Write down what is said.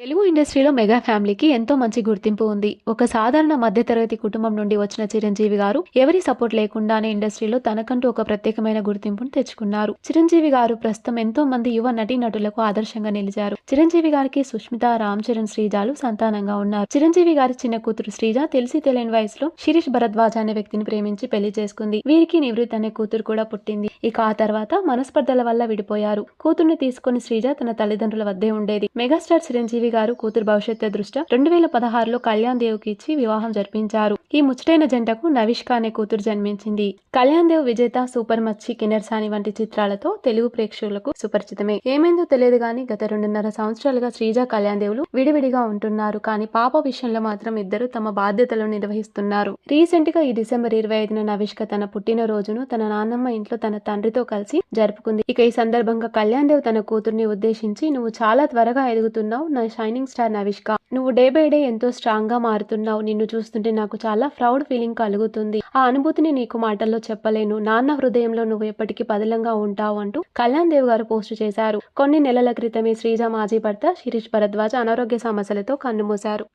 తెలుగు ఇండస్ట్రీలో మెగా ఫ్యామిలీకి ఎంతో మంచి గుర్తింపు ఉంది. ఒక సాధారణ మధ్యతరగతి కుటుంబం నుండి వచ్చిన చిరంజీవి గారు ఎవరి సపోర్ట్ లేకుండానే ఇండస్ట్రీలో తనకంటూ ఒక ప్రత్యేకమైన గుర్తింపును తెచ్చుకున్నారు. చిరంజీవి గారు ప్రస్తుతం ఎంతో మంది యువ నటీనటులకు ఆదర్శంగా నిలిచారు. చిరంజీవి గారికి సుష్మిత రామ్ చరణ్ శ్రీజాలు సంతానంగా ఉన్నారు. చిరంజీవి గారి చిన్న కూతురు శ్రీజ తెలిసి తెలియని వయసులో శిరీష్ భరద్వాజ్ అనే వ్యక్తిని ప్రేమించి పెళ్ళి చేసుకుంది. వీరికి నివృత్తి అనే కూతురు కూడా పుట్టింది. ఇక ఆ తర్వాత మనస్పర్ధల వల్ల విడిపోయారు. కూతుర్ని తీసుకుని శ్రీజ తన తల్లిదండ్రుల వద్దే ఉండేది. మెగాస్టార్ చిరంజీవి గారు కూతురు భవిష్యత్తు దృష్ట్యా రెండు వేల పదహారులో కళ్యాణ్ దేవ్కి ఇచ్చి వివాహం జరిపించారు. ఈ ముచ్చటైన జంటకు నవిష్క అనే కూతురు జన్మించింది. కళ్యాణ్ దేవ్ విజేత సూపర్ మచ్చి కిన్నెర్సాని వంటి చిత్రాలతో తెలుగు ప్రేక్షకులకు సుపరిచితమే. ఏమైందో తెలియదు గాని గత రెండున్నర సంవత్సరాలుగా శ్రీజ కళ్యాణ్ దేవులు విడివిడిగా ఉంటున్నారు. కానీ పాప విషయంలో మాత్రం ఇద్దరు తమ బాధ్యతలు నిర్వహిస్తున్నారు. రీసెంట్గా ఈ డిసెంబర్ ఇరవై ఐదున నవిష్క తన పుట్టినరోజును తన నాన్నమ్మ ఇంట్లో తన తండ్రితో కలిసి జరుపుకుంది. ఇక ఈ సందర్భంగా కళ్యాణ్ దేవ్ తన కూతుర్ని ఉద్దేశించి నువ్వు చాలా త్వరగా ఎదుగుతున్నావు నా షైనింగ్ స్టార్ నవిష్క. నువ్వు డే బై డే ఎంతో స్ట్రాంగ్గా మారుతున్నావు. నిన్ను చూస్తుంటే నాకు చాలా ప్రౌడ్ ఫీలింగ్ కలుగుతుంది. ఆ అనుభూతిని నీకు మాటల్లో చెప్పలేను. నాన్న హృదయంలో నువ్వు ఎప్పటికీ పదిలంగా ఉంటావు అంటూ కళ్యాణ్ దేవ్ గారు పోస్టు చేశారు. కొన్ని నెలల క్రితమే శ్రీజ మాజీ భర్త శిరీష్ భరద్వాజ్ అనారోగ్య సమస్యలతో కన్నుమూశారు.